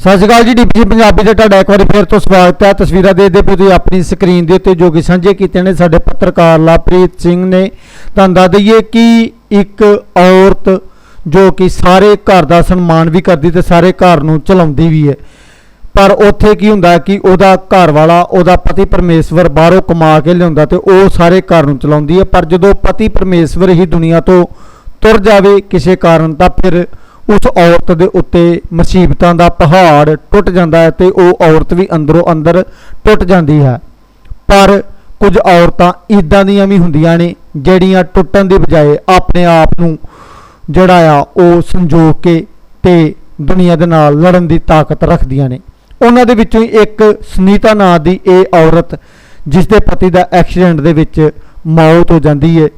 ਸਤਿ ਸ਼੍ਰੀ ਅਕਾਲ ਜੀ ਡੀਪੀ ਪੰਜਾਬੀ 'ਤੇ ਤੁਹਾਡਾ ਇੱਕ ਵਾਰੀ ਫੇਰ ਤੋਂ ਸਵਾਗਤ ਹੈ। ਤਸਵੀਰਾਂ ਦੇਖਦੇ ਪਏ ਤੁਸੀਂ ਆਪਣੀ ਸਕਰੀਨ ਦੇ ਉੱਤੇ ਜੋ ਕਿ ਸਾਂਝੇ ਕੀਤੇ ਨੇ, ਸਾਡੇ ਪੱਤਰਕਾਰ ਲਾਪ੍ਰੀਤ ਸਿੰਘ ਨੇ। ਤੁਹਾਨੂੰ ਦੱਸ ਦਈਏ ਕਿ ਇੱਕ ਔਰਤ ਜੋ ਕਿ ਸਾਰੇ ਘਰ ਦਾ ਸਨਮਾਨ ਵੀ ਕਰਦੀ ਤੇ ਸਾਰੇ ਘਰ ਨੂੰ ਚਲਾਉਂਦੀ ਵੀ ਹੈ। ਪਰ ਉੱਥੇ ਕੀ ਹੁੰਦਾ ਕਿ ਉਹਦਾ ਘਰ ਵਾਲਾ ਉਹਦਾ ਪਤੀ ਪਰਮੇਸ਼ਵਰ ਬਾਹਰੋਂ ਕਮਾ ਕੇ ਲਿਆਉਂਦਾ ਤੇ ਉਹ ਸਾਰੇ ਘਰ ਨੂੰ ਚਲਾਉਂਦੀ ਹੈ। ਪਰ ਜਦੋਂ ਪਤੀ ਪਰਮੇਸ਼ਵਰ ਹੀ ਦੁਨੀਆ ਤੋਂ ਤੁਰ ਜਾਵੇ ਕਿਸੇ ਕਾਰਨ ਤਾਂ ਫਿਰ ਉਸ ਔਰਤ ਦੇ ਉੱਤੇ ਮੁਸੀਬਤਾਂ ਦਾ ਪਹਾੜ ਟੁੱਟ ਜਾਂਦਾ ਹੈ ਤੇ ਉਹ ਔਰਤ ਵੀ ਅੰਦਰੋਂ ਅੰਦਰ ਟੁੱਟ ਜਾਂਦੀ ਹੈ। ਪਰ ਕੁਝ ਔਰਤਾਂ ਇਦਾਂ ਦੀਆਂ ਵੀ ਹੁੰਦੀਆਂ ਨੇ ਜਿਹੜੀਆਂ ਟੁੱਟਣ ਦੀ ਬਜਾਏ ਆਪਣੇ ਆਪ ਨੂੰ ਜਿਹੜਾ ਆ ਉਹ ਸੰਜੋਗ ਕੇ ਤੇ ਦੁਨੀਆ ਦੇ ਨਾਲ ਲੜਨ ਦੀ ਤਾਕਤ ਰੱਖਦੀਆਂ ਨੇ। ਉਹਨਾਂ ਦੇ ਵਿੱਚੋਂ ਹੀ ਇੱਕ ਸੁਨੀਤਾ ਨਾਂ ਦੀ ਇਹ ਔਰਤ, ਜਿਸ ਦੇ ਪਤੀ ਦਾ ਐਕਸੀਡੈਂਟ ਦੇ ਵਿੱਚ ਮੌਤ ਹੋ ਜਾਂਦੀ ਹੈ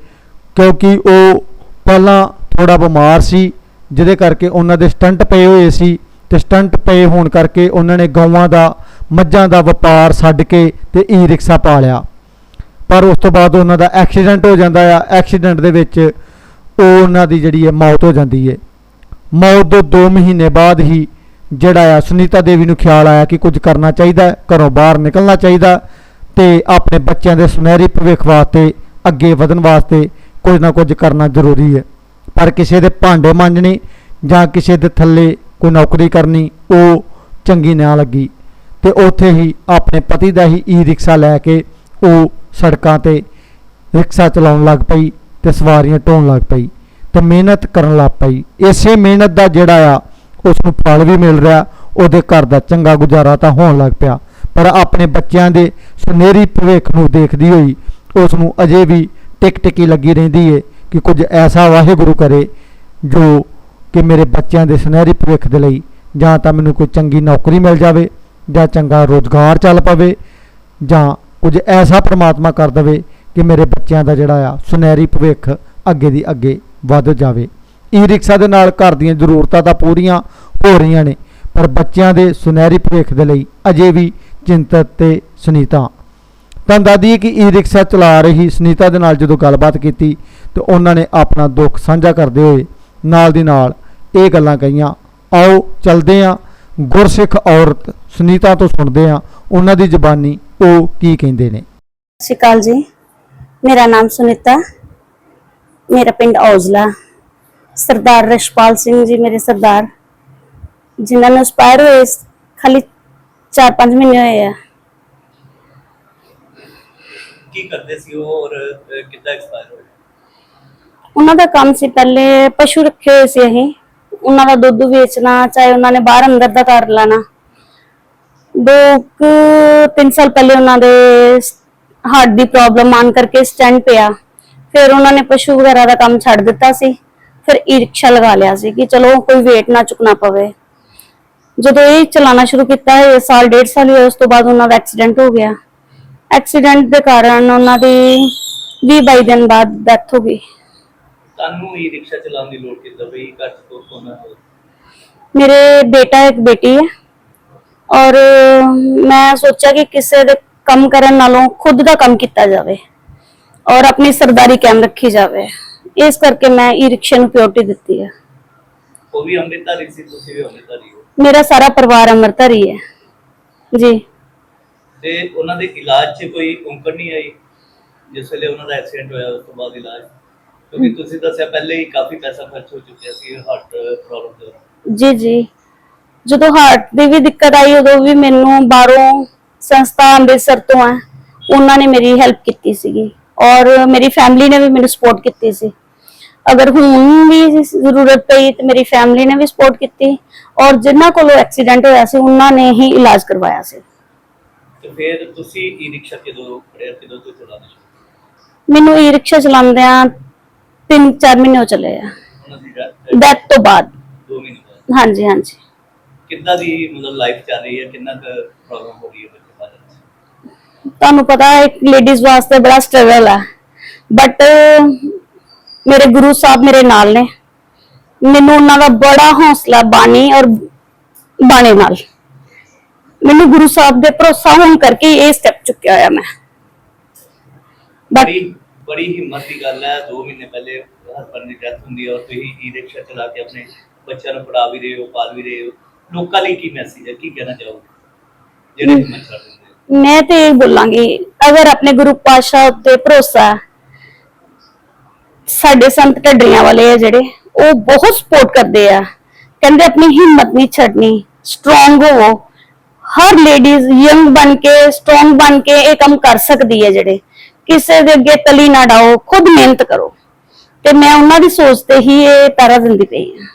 ਕਿਉਂਕਿ ਉਹ ਪਹਿਲਾਂ ਥੋੜਾ ਬਿਮਾਰ ਸੀ ਜਿਹਦੇ ਕਰਕੇ ਉਹਨਾਂ ਦੇ ਸਟੰਟ ਪਏ ਹੋਏ ਸੀ ਤੇ ਸਟੰਟ ਪਏ ਹੋਣ ਕਰਕੇ ਉਹਨਾਂ ਨੇ ਗਊਆਂ ਦਾ, ਮੱਝਾਂ ਦਾ ਵਪਾਰ ਛੱਡ ਕੇ ਤੇ ਈ ਰਿਕਸ਼ਾ ਪਾ ਲਿਆ। ਪਰ ਉਸ ਤੋਂ ਬਾਅਦ ਉਹਨਾਂ ਦਾ ਐਕਸੀਡੈਂਟ ਹੋ ਜਾਂਦਾ ਆ। ਐਕਸੀਡੈਂਟ ਦੇ ਵਿੱਚ ਉਹ ਉਹਨਾਂ ਦੀ ਜਿਹੜੀ ਹੈ ਮੌਤ ਹੋ ਜਾਂਦੀ ਹੈ। ਮੌਤ ਤੋਂ 2 ਮਹੀਨੇ ਬਾਅਦ ਹੀ ਜਿਹੜਾ ਆ ਸੁਨੀਤਾ ਦੇਵੀ ਨੂੰ ਖਿਆਲ ਆਇਆ ਕਿ ਕੁਝ ਕਰਨਾ ਚਾਹੀਦਾ ਘਰੋਂ ਬਾਹਰ ਨਿਕਲਣਾ ਚਾਹੀਦਾ ਤੇ ਆਪਣੇ ਬੱਚਿਆਂ ਦੇ ਸੁਨਹਿਰੀ ਭਵਿੱਖ ਵਾਸਤੇ, ਅੱਗੇ ਵਧਣ ਵਾਸਤੇ ਕੁਝ ਨਾ ਕੁਝ ਕਰਨਾ ਜ਼ਰੂਰੀ ਹੈ। ਪਰ ਕਿਸੇ ਦੇ ਭਾਂਡੇ ਮਾਂਜਣੇ ਜਾਂ ਕਿਸੇ ਦੇ ਥੱਲੇ ਕੋਈ ਨੌਕਰੀ ਕਰਨੀ, ਉਹ ਚੰਗੀ ਨਾ ਲੱਗੀ ਤੇ ਉੱਥੇ ਹੀ ਆਪਣੇ ਪਤੀ ਦਾ ਹੀ ਈ ਰਿਕਸ਼ਾ ਲੈ ਕੇ ਉਹ ਸੜਕਾਂ ਤੇ ਰਿਕਸ਼ਾ ਚਲਾਉਣ ਲੱਗ ਪਈ ਤੇ ਸਵਾਰੀਆਂ ਢੋਣ ਲੱਗ ਪਈ ਤੇ ਮਿਹਨਤ ਕਰਨ ਲੱਗ ਪਈ। ਇਸੇ ਮਿਹਨਤ ਦਾ ਜਿਹੜਾ ਆ ਉਸ ਨੂੰ ਫਲ ਵੀ ਮਿਲ ਰਿਹਾ, ਉਹਦੇ ਘਰ ਦਾ ਚੰਗਾ ਗੁਜ਼ਾਰਾ ਤਾਂ ਹੋਣ ਲੱਗ ਪਿਆ। ਪਰ ਆਪਣੇ ਬੱਚਿਆਂ ਦੇ ਸੁਨਹਿਰੀ ਭਵਿੱਖ ਨੂੰ ਦੇਖਦੀ ਹੋਈ ਉਸ ਨੂੰ ਅਜੇ ਵੀ ਟਿਕ ਟਿਕੀ ਲੱਗੀ ਰਹਿੰਦੀ ਏ। ਕਿ ਕੁਝ ਐਸਾ ਵਾਹਿਗੁਰੂ ਕਰੇ ਜੋ ਕਿ ਮੇਰੇ ਬੱਚਿਆਂ ਦੇ ਸੁਨਹਿਰੀ ਭਵਿੱਖ ਦੇ ਲਈ ਜਾਂ ਤਾਂ ਮੈਨੂੰ ਕੋਈ ਚੰਗੀ ਨੌਕਰੀ ਮਿਲ ਜਾਵੇ ਜਾਂ ਚੰਗਾ ਰੋਜ਼ਗਾਰ ਚੱਲ ਪਵੇ ਜਾਂ ਕੁਝ ਐਸਾ ਪ੍ਰਮਾਤਮਾ ਕਰ ਦੇਵੇ ਕਿ ਮੇਰੇ ਬੱਚਿਆਂ ਦਾ ਜਿਹੜਾ ਆ ਸੁਨਹਿਰੀ ਭਵਿੱਖ ਅੱਗੇ ਦੀ ਅੱਗੇ ਵੱਧ ਜਾਵੇ। ਈ ਰਿਕਸ਼ਾ ਦੇ ਨਾਲ ਘਰ ਦੀਆਂ ਜ਼ਰੂਰਤਾਂ ਤਾਂ ਪੂਰੀਆਂ ਹੋ ਰਹੀਆਂ ਨੇ, ਪਰ ਬੱਚਿਆਂ ਦੇ ਸੁਨਹਿਰੀ ਭਵਿੱਖ ਦੇ ਲਈ ਅਜੇ ਵੀ ਚਿੰਤਤ ਤੇ ਸੁਨੀਤਾ। ਤੁਹਾਨੂੰ ਦੱਸ ਕਿ ਈ ਰਿਕਸ਼ਾ ਚਲਾ ਰਹੀ ਸੁਨੀਤਾ ਦੇ ਨਾਲ ਜਦੋਂ ਗੱਲਬਾਤ ਕੀਤੀ ਤੇ ਉਹਨਾਂ ਨੇ ਆਪਣਾ ਦੁੱਖ ਸਾਂਝਾ ਕਰਦੇ ਹੋਏ ਨਾਲ ਦੀ ਨਾਲ ਇਹ ਗੱਲਾਂ ਕਹੀਆਂ ਆਓ ਚਲਦੇ ਹਾਂ ਗੁਰਸਿੱਖ ਔਰਤ ਸੁਨੀਤਾ ਤੋਂ ਸੁਣਦੇ ਹਾਂ ਉਹਨਾਂ ਦੀ ਜ਼ਬਾਨੀ ਉਹ ਕੀ ਕਹਿੰਦੇ ਨੇ? ਸਤਿ ਸ਼੍ਰੀ ਅਕਾਲ ਜੀ ਮੇਰਾ ਨਾਮ ਸੁਨੀਤਾ ਮੇਰਾ ਪਿੰਡ ਔਜਲਾ ਸਰਦਾਰ ਰਸ਼ਪਾਲ ਸਿੰਘ ਜੀ ਮੇਰੇ ਸਰਦਾਰ ਜਿਨ੍ਹਾਂ ਨੂੰ ਐਕਸਪਾਇਰ ਹੋਏ ਖਾਲੀ 4-5 ਮਹੀਨੇ ਹੋਏ ਆ। ਕੀ ਕਰਦੇ ਸੀ ਉਹ ਔਰ ਕਿੱਦਾਂ ਐਕਸਪਾਇਰ ਹੋਏ? ਉਹਨਾਂ ਦਾ ਕੰਮ ਸੀ ਪਹਿਲੇ ਪਸ਼ੂ ਰੱਖੇ ਹੋਏ ਸੀ ਅਸੀਂ। ਉਹਨਾਂ ਦਾ ਦੁੱਧ ਵੇਚਣਾ, ਚਾਹੇ ਉਹਨਾਂ ਨੇ ਬਾਹਰ ਅੰਦਰ ਦਾ ਕਰ ਲੈਣਾ। ਦੋ ਕੁ ਤਿੰਨ ਸਾਲ ਪਹਿਲੇ ਉਹਨਾਂ ਦੇ ਹਾਰਟ ਦੀ ਪ੍ਰੋਬਲਮ ਆਨ ਕਰਕੇ ਸਟੈਂਡ ਪਿਆ। ਫਿਰ ਉਹਨਾਂ ਨੇ ਪਸ਼ੂ ਵਗੈਰਾ ਦਾ ਕੰਮ ਛੱਡ ਦਿੱਤਾ ਸੀ। ਫਿਰ ਈ ਰਿਕਸ਼ਾ ਲਗਾ ਲਿਆ ਸੀ ਕਿ ਚਲੋ ਕੋਈ weight ਨਾ ਚੁੱਕਣਾ ਪਵੇ। ਜਦੋਂ ਇਹ ਚਲਾਉਣਾ ਸ਼ੁਰੂ ਕੀਤਾ, ਇਹ ਸਾਲ, ਡੇਢ ਸਾਲ ਹੀ ਹੋਇਆ ਉਸ ਤੋਂ ਬਾਅਦ ਉਹਨਾਂ ਦਾ ਐਕਸੀਡੈਂਟ ਹੋ ਗਿਆ। ਐਕਸੀਡੈਂਟ ਦੇ ਕਾਰਨ ਉਹਨਾਂ ਦੀ 20 22 ਦਿਨ ਬਾਅਦ ਡੈਥ ਹੋ ਗਈ। ਤੁਹਾਨੂੰ ਹੀ ਰਿਕਸ਼ਾ ਚਲਾਉਣ ਦੀ ਲੋੜ ਕਿੱਦਾਂ ਪਈ? ਘਰ ਚ ਕੋਈ ਕੋਨਾ ਹੋ ਮੇਰੇ ਬੇਟਾ ਇੱਕ ਬੇਟੀ ਹੈ। ਔਰ ਮੈਂ ਸੋਚਿਆ ਕਿ ਕਿਸੇ ਦੇ ਕੰਮ ਕਰਨ ਨਾਲੋਂ ਖੁਦ ਦਾ ਕੰਮ ਕੀਤਾ ਜਾਵੇ ਔਰ ਆਪਣੀ ਸਰਦਾਰੀ ਕਾਇਮ ਰੱਖੀ ਜਾਵੇ। ਇਸ ਕਰਕੇ ਮੈਂ ਈ ਰਿਕਸ਼ਾ ਨੂੰ ਪ੍ਰਾਇੋਰਟੀ ਦਿੱਤੀ ਹੈ। ਉਹ ਵੀ ਅੰਮ੍ਰਿਤਧਾਰੀ ਸੀ ਤੁਸੀਂ ਵੀ ਅੰਮ੍ਰਿਤਧਾਰੀ ਹੋ। ਮੇਰਾ ਸਾਰਾ ਪਰਿਵਾਰ ਅੰਮ੍ਰਿਤਧਾਰੀ ਹੈ। ਜੀ। ਤੇ ਉਹਨਾਂ ਦੇ ਇਲਾਜ 'ਚ ਕੋਈ ਔਂਕੜ ਨਹੀਂ ਆਈ? ਜਿਸ ਵੇਲੇ ਉਹਨਾਂ ਦਾ ਐਕਸੀਡੈਂਟ ਹੋਇਆ ਉਸ ਤੋਂ ਬਾਅਦ ਇਲਾਜ? ਕਿਉਂਕਿ ਤੁਸੀਂ ਦੱਸਿਆ ਪਹਿਲੇ ਹੀ ਕਾਫੀ ਪੈਸਾ ਖਰਚ ਹੋ ਚੁੱਕਿਆ ਸੀ ਹਾਰਟ ਪ੍ਰੋਬਲਮ ਦੇ ਦੌਰਾਨ। ਜੀ ਜੀ। ਜਦੋਂ ਹਾਰਟ ਦੀ ਵੀ ਦਿੱਕਤ ਆਈ ਉਦੋਂ ਵੀ ਮੈਨੂੰ ਬਾਹਰੋਂ ਸੰਸਥਾ ਅੰਮ੍ਰਿਤਸਰ ਤੋਂ ਹੈ ਉਹਨਾਂ ਨੇ ਮੇਰੀ ਹੈਲਪ ਕੀਤੀ ਸੀਗੀ। ਔਰ ਮੇਰੀ ਫੈਮਿਲੀ ਨੇ ਵੀ ਮੈਨੂੰ ਸਪੋਰਟ ਕੀਤੀ ਸੀ। ਅਗਰ ਹੁਣ ਵੀ ਜ਼ਰੂਰਤ ਪਈ ਤੇ ਮੇਰੀ ਫੈਮਿਲੀ ਨੇ ਵੀ ਸਪੋਰਟ ਕੀਤੀ। ਔਰ ਜਿਨ੍ਹਾਂ ਕੋਲੋਂ ਐਕਸੀਡੈਂਟ ਹੋਇਆ ਸੀ ਉਹਨਾਂ ਨੇ ਹੀ ਇਲਾਜ ਕਰਵਾਇਆ ਸੀ। ਤੇ ਫਿਰ ਤੁਸੀਂ ਈ ਰਿਕਸ਼ਾ ਕਿਦੋਂ ਕਿਦੋਂ ਤੋਂ ਚਲਾਉਣਾ ਸ਼ੁਰੂ ਮੈਨੂੰ ਈ ਰਿਕਸ਼ਾ ਚਲਾਉਂਦਿਆਂ 3-4 ਮਹੀਨੇ ਹੋ ਚੱਲੇ ਆ। ਉਹਨਾਂ ਦੀ death- ਡੈਥ ਤੋਂ ਬਾਅਦ। ਦੋ ਮਹੀਨੇ ਬਾਅਦ। ਹਾਂਜੀ ਹਾਂਜੀ। ਕਿੱਦਾਂ ਦੀ ਮਤਲਬ ਲਾਈਫ ਚੱਲ ਰਹੀ ਹੈ? ਕਿੰਨਾ ਕੁ ਪ੍ਰੋਬਲਮ ਹੋ ਰਹੀ ਹੈ ਬੱਚੇ ਬਾਰੇ? ਤੁਹਾਨੂੰ ਪਤਾ ਹੈ ਇੱਕ ਲੇਡੀਜ਼ ਵਾਸਤੇ ਬੜਾ ਸਟਰਗਲ ਹੈ ਬਟ ਮੇਰੇ ਗੁਰੂ ਸਾਹਿਬ ਮੇਰੇ ਨਾਲ ਨੇ। ਮੈਨੂੰ ਉਹਨਾਂ ਦਾ ਬੜਾ ਹੌਸਲਾ ਬਾਣੀ ਔਰ ਬਾਣੇ ਨਾਲ। ਮੈਨੂੰ ਗੁਰੂ ਸਾਹਿਬ ਦੇ ਭਰੋਸਾ ਹੋਣ ਕਰਕੇ ਇਹ ਸਟੈਪ ਚੁੱਕਿਆ ਹੋਇਆ ਮੈਂ। ਬਟ ਬੜੀ ਹਿੰਮਤ ਦੀ ਗੱਲ ਹੈ। 2 ਮਹੀਨੇ ਪਹਿਲੇ ਹਸਬੰਦ ਦੀ ਡੈਥ ਹੁੰਦੀ ਹੈ ਔਰ ਤੁਸੀਂ ਈ ਰਿਕਸ਼ਾ ਚਲਾ ਕੇ ਆਪਣੇ ਬੱਚਿਆਂ ਨੂੰ ਪੜਾ ਵੀ ਰਹੇ ਹੋ ਪਾਲ ਵੀ ਰਹੇ ਹੋ। ਲੋਕਾਂ ਲਈ ਕੀ ਮੈਸੇਜ ਹੈ? ਕੀ ਕਹਿਣਾ ਚਾਹੋਗੇ? ਜਿਹੜੇ ਹਿੰਮਤ ਆ? ਮੈਂ ਤੇ ਇਹ ਬੋਲਾਂਗੀ ਅਗਰ ਆਪਣੇ ਗੁਰੂ ਪਾਤਸ਼ਾਹ ਉੱਤੇ ਭਰੋਸਾ ਹੈ, ਸਾਡੇ ਸੰਤ ਢੱਡਰੀਆਂ ਵਾਲੇ ਆ ਜਿਹੜੇ ਉਹ ਬਹੁਤ ਸਪੋਰਟ ਕਰਦੇ ਆ। ਕਹਿੰਦੇ ਆਪਣੀ ਹਿੰਮਤ ਨਹੀਂ ਛੱਡਣੀ ਸਟਰੋਂਗ ਹੋਵੋ। ਹਰ ਲੇਡੀਜ਼ ਯੰਗ ਬਣ ਕੇ ਸਟਰੋਂਗ ਬਣ ਕੇ ਇਹ ਕੰਮ ਕਰ ਸਕਦੀ ਹੈ ਜਿਹੜੇ। ਕਿਸੇ ਦੇ ਅੱਗੇ ਤਲੀ ਨਾ ਡਾਓ, ਖੁਦ ਮਿਹਨਤ ਕਰੋ। ਤੇ ਮੈਂ ਉਹਨਾਂ ਦੀ ਸੋਚ ਤੇ ਹੀ ਇਹ ਤਾਰਾ ਦਿੰਦੀ ਪਈ ਹਾਂ।